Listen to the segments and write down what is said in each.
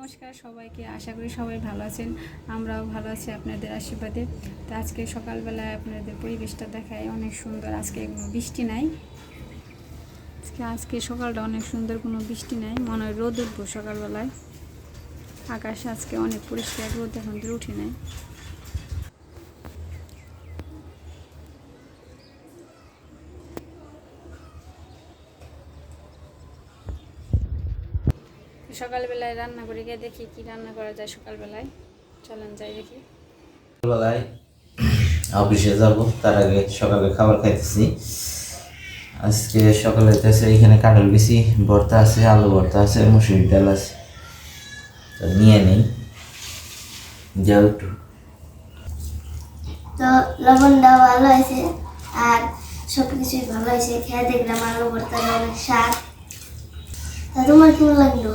নমস্কার সবাইকে, আশা করি সবাই ভালো আছেন। আমরাও ভালো আছি আপনাদের আশীর্বাদে। তো আজকে সকালবেলায় আপনাদের পরিবেশটা দেখায় অনেক সুন্দর। আজকে বৃষ্টি নাই। আজকে আজকে সকালটা অনেক সুন্দর কোনো বৃষ্টি নাই। মনে হয় রোদ উঠবো সকালবেলায়। আকাশ আজকে অনেক পরিষ্কার, রোদ এখন উঠে নাই। সকালবেলায় রান্না করে গিয়ে দেখি কি রান্না করা যায় সকালবেলায়। চলেন যাই দেখি। বেলায় অফিসে যাব তার আগে সকালে খাবার খাইতেছি। আজকে সকালে হইতেছে এখানে কাঁঠাল বিচি ভর্তা আছে আলু ভর্তা আছে মুসুরির ডাল আছে। তো নিয়ে নেই। যাও একটু। তো লবণ লবণটা ভালো হয়েছে। আর সব কিছুই ভালো হয়েছে। খেয়ে দেখলাম আলু ভর্তার অনেক স্বাদ। তা তোমার কেমন লাগল?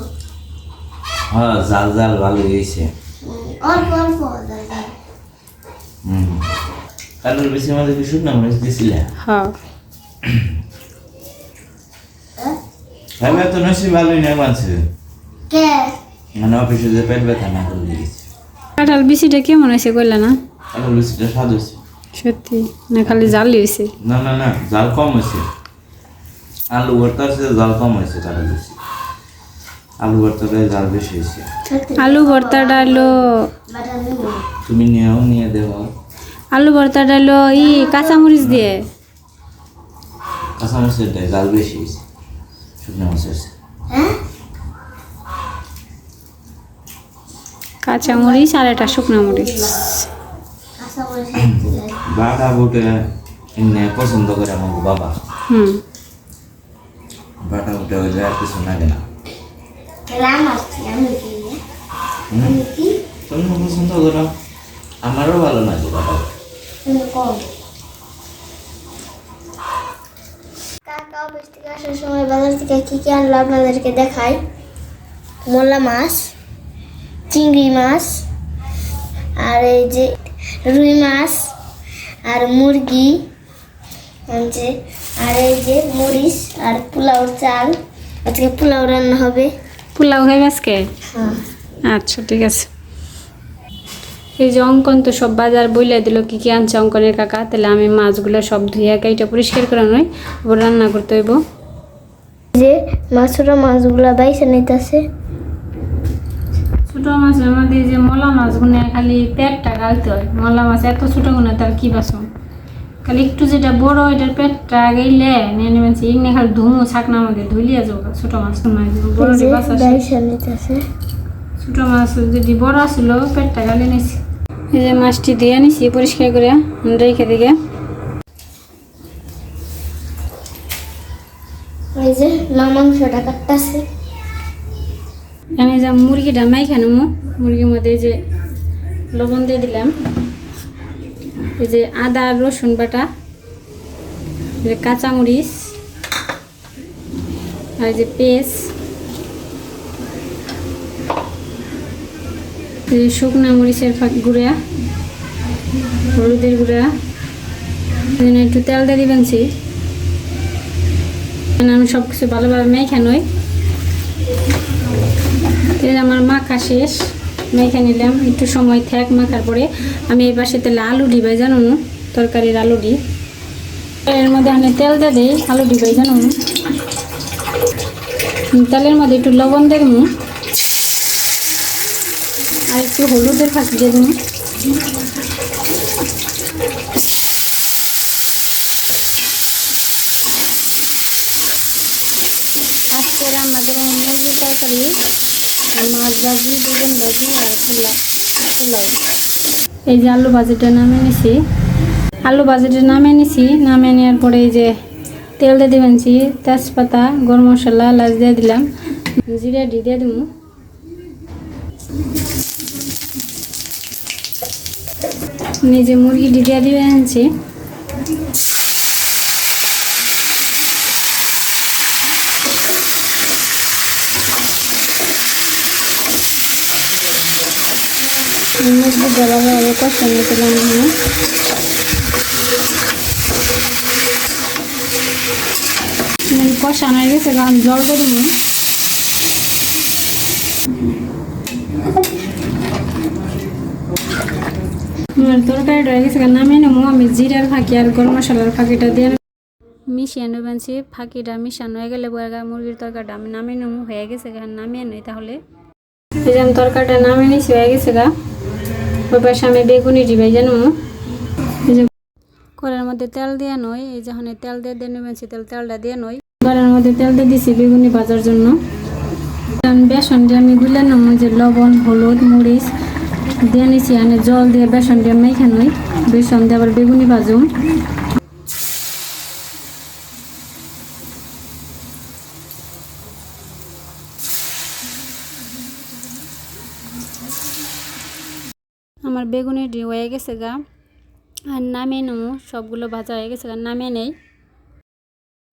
হ্যাঁ জাল জাল ভালো হয়েছে। অল্প। হুম। কি শুকনো মরিচ দিছিলে? হ্যাঁ। হ্যাঁ? ভাবে তো নসি ভালোই না মানছে কে? মানে অফিসে যে পেট ব্যথা না করে দিয়েছে কাঁঠাল বিচিটা কেমন হয়েছে করলে না? কাঁঠাল বিচিটা স্বাদ হয়েছে। সত্যি? না খালি জালি হয়েছে? না না না জাল কম হয়েছে। আলু ভর্তার সাথে জাল কম হয়েছে কাঁঠাল বিচি। আলু ভর্তাটায় জাল বেশি হয়েছে। আলু ভর্তাটা বাটার নেব তুমি নিয়েও নিয়ে দেবো। আলু ভর্তাটা হলো ই কাঁচামরিচ দিয়ে। কাঁচা মাছের ডাল জাল বেশি হয়েছে শুকনো মাছের। হ্যাঁ? কাঁচামরিচ আর একটা শুকনো মরিচ কাঁচা মরিচ। বাটা বুটে এমনি পছন্দ করে আমার বাবা। হুম। বাটা বুটে হইলে আর কিছু লাগে না। তুমি পছন্দ করো আমারও ভালো লাগে কাকা অফিস থেকে আসার সময় বাজার থেকে কি কি আপনাদেরকে মাছ চিংড়ি মাছ আর এই যে রুই মাছ আর মুরগি আর এই যে মরিচ আর পোলাও চাল আজকে পোলাও রান্না হবে। পোলাও হয়ে আজকে? হ্যাঁ। আচ্ছা ঠিক আছে। এই যে অঙ্কন তো সব বাজার বইলে দিল কি কি আনছে অঙ্কনের কাকা? তাহলে আমি মাছগুলো সব ধুয়ে কাইটা পরিষ্কার করে নয় আবার রান্না করতে হইব। যে মাছরা মাছগুলা বাইসে নিতেছে। ছোট মাছের মধ্যে যে মলা মাছগুলো খালি পেটটা গালতে হয়। মলা মাছ এত ছোটো তার কি বাসন? খালি একটু যেটা বড় এটার পেটটা গেলে নিয়ে নেবেন ইগনে খালি ধুমু ছাকনার মধ্যে ধুলিয়া যাব ছোটো মাছ মাছ বড় ছোটো মাছ যদি বড় ছিল পেটটা গালি নিছি। এই যে মাছটি দিয়ে নিছি পরিষ্কার করে রেখে দিকে এই যে মাংসটা কাটতেছে। আমি যে মুরগিটা মাইখা নেব মুরগির মধ্যে যে লবণ দিয়ে দিলাম। এই যে আদা, রসুন বাটা কাঁচামরিচ, আর যে এই শুকনা মরিচের গুঁড়া, হলুদের গুঁড়া একটু তেল দিয়ে দিবেন সি আমি সব কিছু ভালোভাবে মেখে নই। আমার মাখা শেষ, মেখে নিলাম। একটু সময় থাক, মাখার পরে আমি এই পাশে তেলে আলু ডিবাই জানো? তরকারির আলু ডি এর মধ্যে আমি তেল দিয়ে দিই, আলু ডিবাই জানো তেলের মধ্যে একটু লবণ দেখব আর একটু হলুদের ফাঁকি দিয়ে দেবো। আজকে রান্না করব মুরগির তরকারি, মাছ ভাজি বেগুন ভাজি আর পোলাও পোলাও এই যে আলু ভাজিটা নামিয়ে নিছি। আলু ভাজিটা নামিয়ে নিছি, নামিয়ে নেওয়ার পরে এই যে তেল দিয়ে দিবেনছি তেজপাতা, গরম মশলা লাচ দিয়ে দিলাম। জিরে, ডি দিয়ে দিব নিজে মুরগি ডি দিয়ে দিবেন এখানে কষানো হয়ে গেছে কারণ জল দিয়ে দিবি আমার তরকারিটা হয়ে নামিয়ে নেব আমি জিরার ফাঁকি আর গরম মশলার ফাঁকিটা দিয়ে মিশিয়ে নেবেনছি ফাঁকিটা মিশানো হয়ে গেলে বয়াগা মুরগির তরকারিটা আমি নামিয়ে নেব হয়ে গেছে নামিয়ে নই তাহলে তরকারিটা নামিয়ে নিছি হয়ে গেছে গা ওই আমি বেগুনি ডিবাই জানো? কড়ার মধ্যে তেল দেওয়া নয়, এই যখন তেল দিয়ে দিয়ে নেবেন তেল তেলটা দিয়ে নয়। কড়ার মধ্যে তেল দিয়ে দিছি বেগুনি ভাজার জন্য। বেসন দিয়ে আমি গুলে নেব যে লবণ, হলুদ, মরিচ। দিয়ে নিছি জল দিয়ে বেসন দিয়ে মেখে নই। বেসন দিয়ে আবার বেগুনি ভাজুম। আমার বেগুনি হয়ে গেছে গা। আর নামিয়ে নেব, সবগুলো ভাজা হয়ে গেছে গা। নামিয়ে নেই।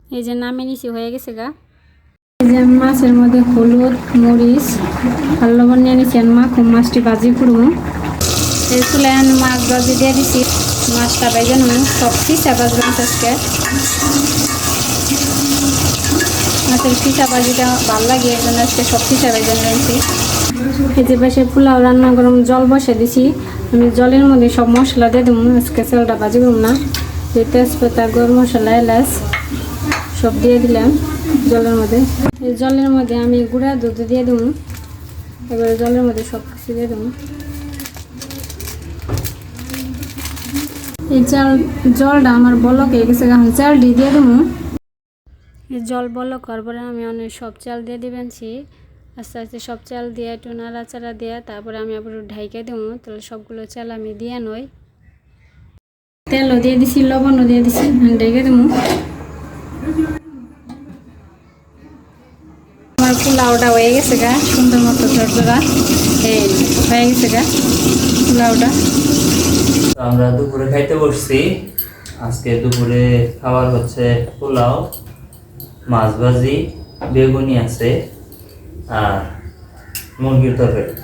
এই যে নামিয়ে নিছি, হয়ে গেছে গা। এই যে মাছের মধ্যে হলুদ, মরিচ আর লবণ নিয়ে নিছি আর মাছটি ভাজি করব। এই আমি মাছ ভাজি দিয়ে দিছি। মাছটা ভেজে নেব, সব ফিসা ভাজলাম আজকে। মাছের ফিসা ভাজিটা ভালো লাগে, এই জন্য আজকে সব ফিসা ভেজে নিয়েছি। এই যে পাশে পোলাও রান্না গরম জল বসে দিছি। আমি জলের মধ্যে সব মশলা দিয়ে দেবো আজকে চালটা করব না। যে তেজপাতা, গরম মশলা, এলাচ, সব দিয়ে দিলাম জলের মধ্যে। এই জলের মধ্যে আমি গুঁড়া দুধ দিয়ে দেবো এবারে জলের মধ্যে সব কিছু দিয়ে দেবো এই চাল, জলটা আমার বলক হয়ে গেছে, এখন চালটি দিয়ে দেবো জল বলক করার পরে আমি অনেক সব চাল দিয়ে দিবেনছি আস্তে আস্তে সব চাল দিয়ে, একটু নাড়াচাড়া দিয়ে, তারপরে আমি আবার ঢাইকে দেবো। তাহলে সবগুলো চাল আমি দিয়ে নই। তেলও দিয়ে দিছি, লবণও দিয়ে দিছি ঢেকে দেবো। আমার পোলাওটা হয়ে গেছে গা, সুন্দর মতো ঝরঝরা। এই, হয়ে গেছে গা পোলাওটা। আমরা দুপুরে খাইতে বসছি। আজকে দুপুরে খাবার হচ্ছে পোলাও, মাছ ভাজি, বেগুনি আছে। আর মুরগির তরকারি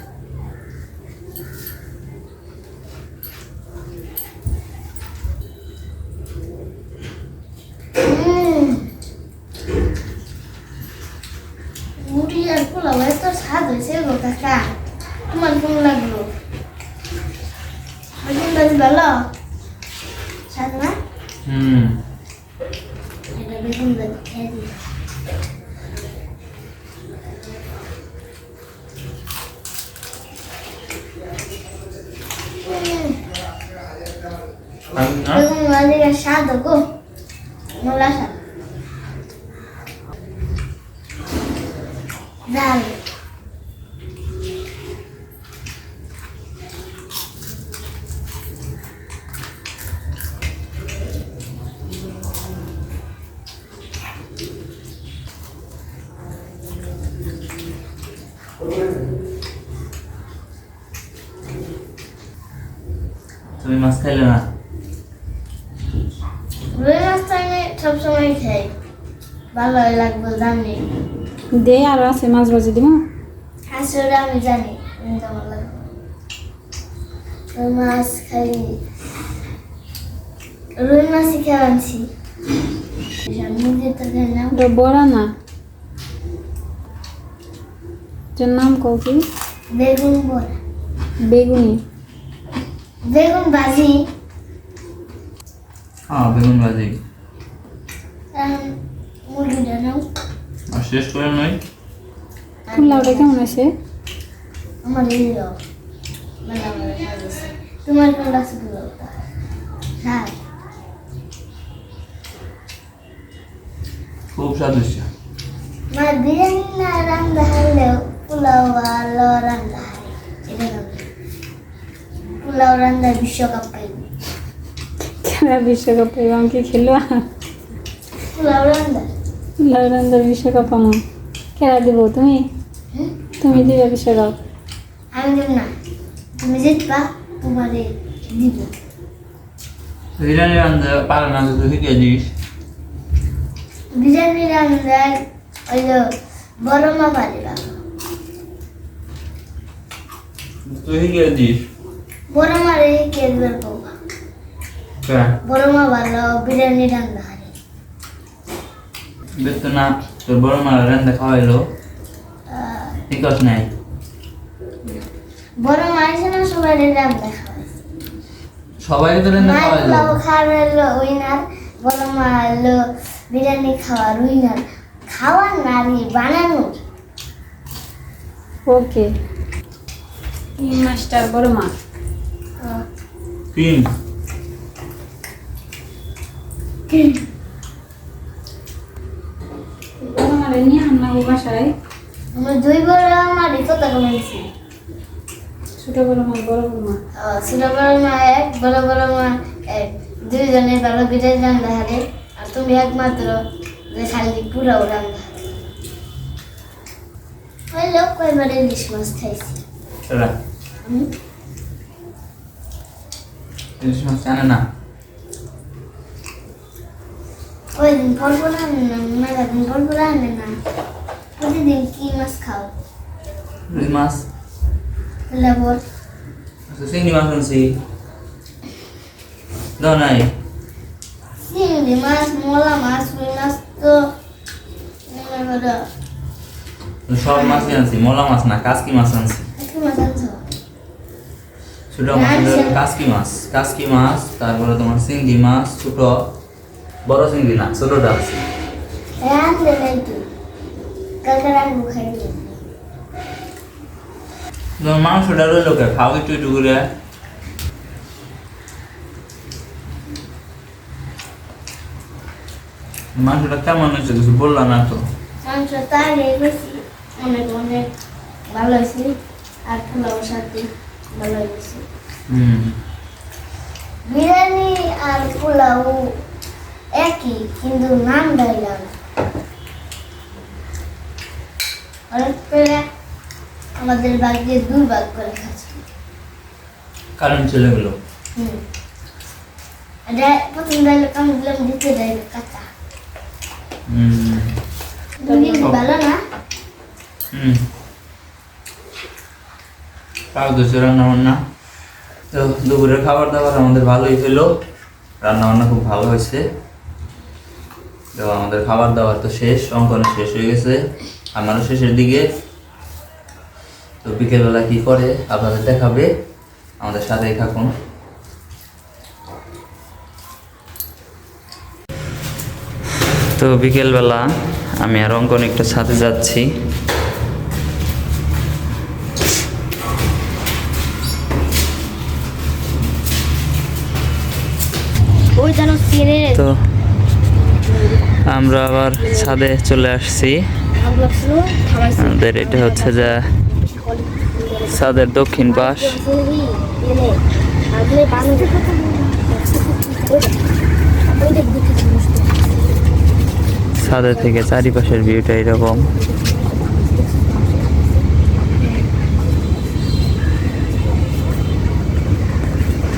মুড়ি আর পোলাও এত স্বাদ হয়েছে গো তোমার কেমন লাগল বেগুন ভাজি ভালো স্বাদ না হুম এটা বেগুন ভাজি খেয়ে দিই আমি না বেগুন ভাজির স্বাদ গো মোলা স্বাদ ডাল তুমি মাছ খাইলে না রুই মাছটা আমি সবসময় খাই ভালো লাগবে জানি দে আর আছে মাছ ভাজি দিব। আমি জানি মাছ খাই রুই মাছই মুরগি না ওটা বড়া না। এটার নাম কও কি? বেগুন। বড়া বেগুনি বেগুন ভাজি। হ্যাঁ বেগুন ভাজি এখন মুরগিটা নাও আর শেষ করে নই পোলাওটা কেমন আছে আমার হিরো মানে আমার সাজেছে তোমার কোন লাগছে পোলাওটা হ্যাঁ খুব স্বাদ হচ্ছে মানে বিরিয়ানি না রান্না হলেও পোলাও ভালো রান্না হয় এটা খাবে পোলাও রান্না বিশ্বকাপ খাইবে খেলা বিশ্বকাপ এবং কি খেলো পোলাও রান্না রান্দার বিশ্বকাপ আমার খেলা দিব তুমি? হুম? তুমি দিবে বিশ্বকাপ আমি দেব না। তুমি জিতবা তোমারে দিব বিরিয়ানি রান্ধতে পারে না তুই শিখে দিস। বিরিয়ানি রান্না ওই বড় মা পারে তুই শিখে দিস। বড় মারে কে? বের করবা বড় মা ভালো বিরিয়ানি রান্না বেতন না তোর বড় মা রান্ধা খাওয়াইলো? ঠিক আছে নাই। বড় মায়ের জন্য সবাই রাম দেখা সবাই তো মায়ের খাওয়াইলো? খাওয়ার হলো উইনার বড় মা হলো বিরিয়ানি খাওয়ার উইনার। খাওয়ার নারী বানানোর ওকে। তিন মাস্টার বড় মা। তিন। বড় মারে নিয়ে আমরা বাসায়? আমরা দুই বড় মারি কত কমেছি ছোট বড় মা বড় বড় মা ছোট বড় মা এক বড় বড় মা এক। দুইজনে ভালো বিরিয়ানি রান্না হারে আর তুমি একমাত্র যে খালি পুরো রান্না ওই লোক কয়বার ইলিশ মাছ খাইছি? ইলিশ মাছ জানে না? ওই দিন পরপর আনে না মেলা দিন পরপর আনে না প্রতিদিন কি মাছ খাও রুই মাছ লেবর আচ্ছা চিংড়ি মাছ আনছি দাও নাই চিংড়ি মাছ মোলা মাছ রুই মাছ তো মনে করো সব মাছই আনছি মোলা মাছ না কাসকি মাছ আনছি কি মাছ আনছো ছোট মাছ হলো কাসকি মাছ কাসকি মাছ তারপরে তোমার চিংড়ি মাছ ছোট বড় চিংড়ি না ছোটটা আছে মাংসটা রইল কে? খাও একটু একটু করে। মাংসটা কেমন হয়েছে কিছু বললাম না তো? মাংস তাই অনেক অনেক ভালো হয়েছে। আর পোলাও সাথে ভালো হয়েছে। হুম। বিরিয়ানি আর পোলাও একই কিন্তু নাম ডাইলাম অনেক করে আমাদের বাড়িতে দুর্ভাগ করে খাচ্ছি কারেন্ট চলে গেলো। প্রথম ডাইলে কাম দিলাম ডাইলে কাঁচা। ভালো না। হুম। তাও তো রান্না বান্না তো দুপুরের খাবার দাবার আমাদের ভালোই হলো। রান্না বান্না খুব ভালো হয়েছে। তো আমাদের খাবার দাবার তো শেষ অঙ্কন শেষ হয়ে গেছে। আমারও শেষের দিকে। তো বিকেলবেলা কি করে? আপনাদের দেখাবে। আমাদের সাথেই থাকুন। তো বিকেলবেলা আমি আর অঙ্কন একটু ছাদে যাচ্ছি। তো আমরা আবার ছাদে চলে আসছি। আমাদের এটা হচ্ছে যে ছাদের দক্ষিণ পাশ। ছাদে থেকে চারিপাশের ভিউটা এরকম।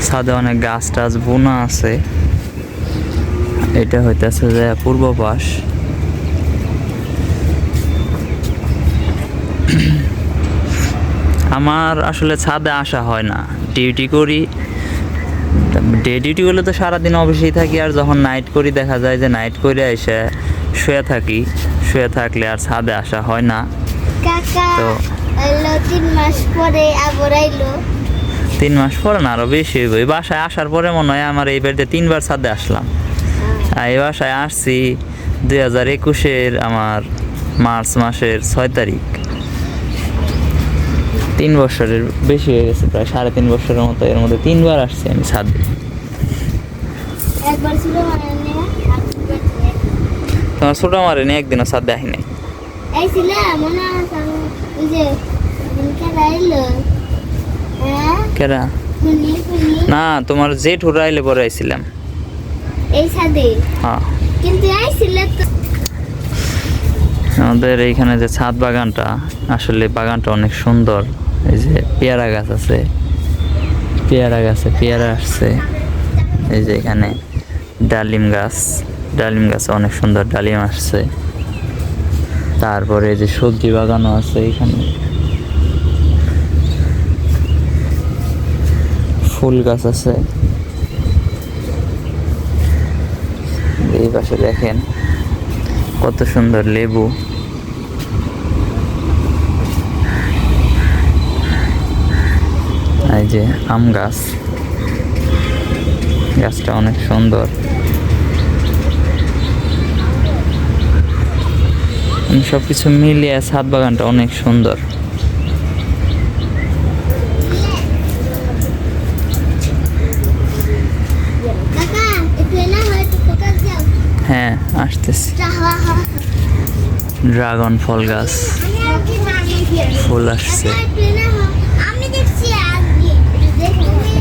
ছাদে অনেক গাছ টাছ বোনা আছে। এটা হইতেছে যে পূর্ব পাশ। আমার আসলে ছাদে আসা হয় না। ডিউটি করি। ডে ডিউটি করলে তো সারাদিন অফিসেই থাকি আর যখন নাইট করি দেখা যায় যে নাইট করে এসে শুয়ে থাকি। শুয়ে থাকলে আর ছাদে আসা হয় না। তো- তিন মাস পরে আবার আইলো তিন মাস পরে না আরও বেশি হইব। বাসায় আসার পরে মনে হয় আমার এই বাড়িতে তিনবার ছাদে আসলাম। এই বাসায় আসছি দুই হাজার একুশের আমার মার্চ মাসের ছয় তারিখ। তিন বছরের বেশি হয়ে গেছে প্রায় সাড়ে তিন বছরের মতো। এর মধ্যে তিনবার আসছি আমি ছাদে মানে। তোমার ছোটো মারে নিয়ে একদিনও ছাদে আসি নাই। হ্যাঁ কেরা না তোমার জেঠ আইলে পরে আইছিলাম। এই হ্যাঁ। কিন্তু আইছিল তো আমাদের এইখানে যে ছাদ বাগানটা আসলে বাগানটা অনেক সুন্দর। এই যে পেয়ারা গাছ আছে। পেয়ারা গাছে পেয়ারা আসছে। এই যে এখানে ডালিম গাছ। ডালিম গাছে অনেক সুন্দর ডালিম আসছে। তারপরে এই যে সবজি বাগানও আছে এখানে। ফুল গাছ আছে। এই পাশে দেখেন কত সুন্দর লেবু। এই যে আম গাছ। গাছটা অনেক সুন্দর। সব কিছু মিলিয়ে ছাদ বাগানটা অনেক সুন্দর। আসতেছি। ড্রাগন ফল গাছ। ফুল আসছে।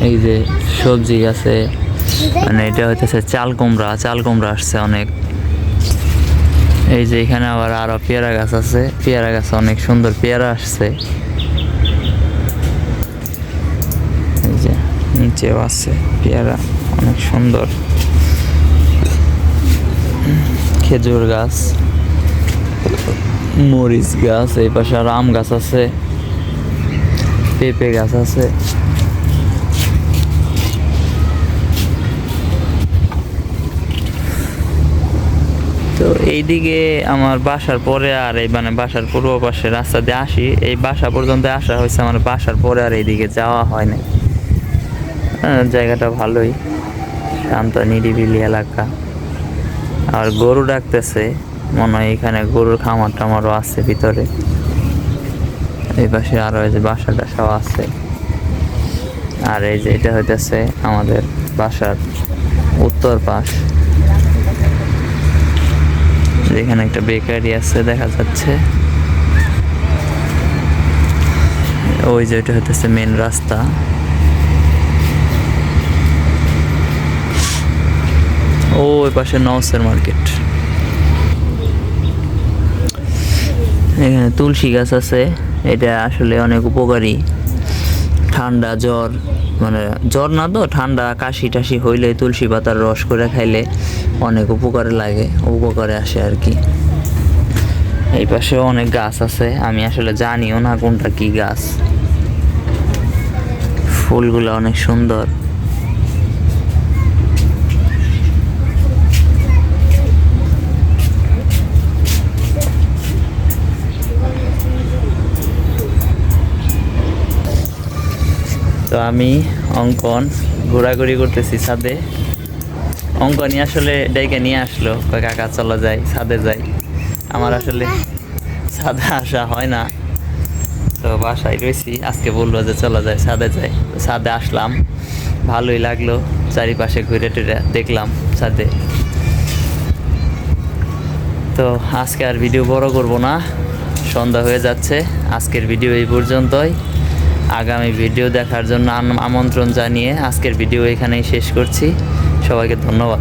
এই যে সবজি আছে। মানে এটা হইতেছে চাল কুমড়া। চাল কুমড়া আসছে অনেক। এই যে এখানে আবার আরও পেয়ারা গাছ আছে। পেয়ারা গাছ অনেক সুন্দর পেয়ারা আসছে। এই যে নিচেও আছে পেয়ারা। অনেক সুন্দর। খেজুর গাছ মরিচ গাছ এই পাশে আর আম গাছ আছে পেঁপে গাছ আছে। তো এইদিকে আমার বাসার পরে আর এই মানে বাসার পূর্ব পাশে রাস্তা দিয়ে আসি এই বাসা পর্যন্ত আসা হয়েছে আমার বাসার পরে আর এইদিকে যাওয়া হয় না আহ, জায়গাটা ভালোই শান্ত নিরিবিলি এলাকা। আর গরু ডাকতেছে, মনে হয় এখানে গরুর খামার টামারও আছে ভিতরে। এই পাশে আরও এই যে বাসা টাসাও আছে। আর এই যে এটা হইতেছে আমাদের বাসার উত্তর পাশ। যেখানে একটা বেকারি আছে দেখা যাচ্ছে। ওই যে ওইটা হতেছে মেন রাস্তা। ও ওই পাশে নওসের মার্কেট। এখানে তুলসী গাছ আছে, এটা আসলে অনেক উপকারী। ঠান্ডা জ্বর মানে জ্বর না তো, ঠান্ডা কাশি টাশি হইলে তুলসী পাতার রস করে খাইলে অনেক উপকারে লাগে, উপকারে আসে আর কি। এই পাশেও অনেক গাছ আছে, আমি আসলে জানিও না কোনটা কি গাছ। ফুলগুলো অনেক সুন্দর। তো আমি অঙ্কন ঘোরাঘুরি করতেছি ছাদে। অঙ্কনই আসলে ডেকে নিয়ে আসলো কাকা, চলো যাই, ছাদে যাই। আমার আসলে ছাদে আসা হয় না। তো বাসায় রয়েছি। আজকে বলল যে, চলো যাই, ছাদে যাই। ছাদে আসলাম। ভালোই লাগল, চারিপাশে ঘুরে টুরে দেখলাম ছাদে। তো আজকে আর ভিডিও বড় করব না, সন্ধ্যা হয়ে যাচ্ছে। আজকের ভিডিও এই পর্যন্তই। আগামী ভিডিও দেখার জন্য আম- আমন্ত্রণ জানিয়ে আজকের ভিডিও এখানেই শেষ করছি। সবাইকে ধন্যবাদ।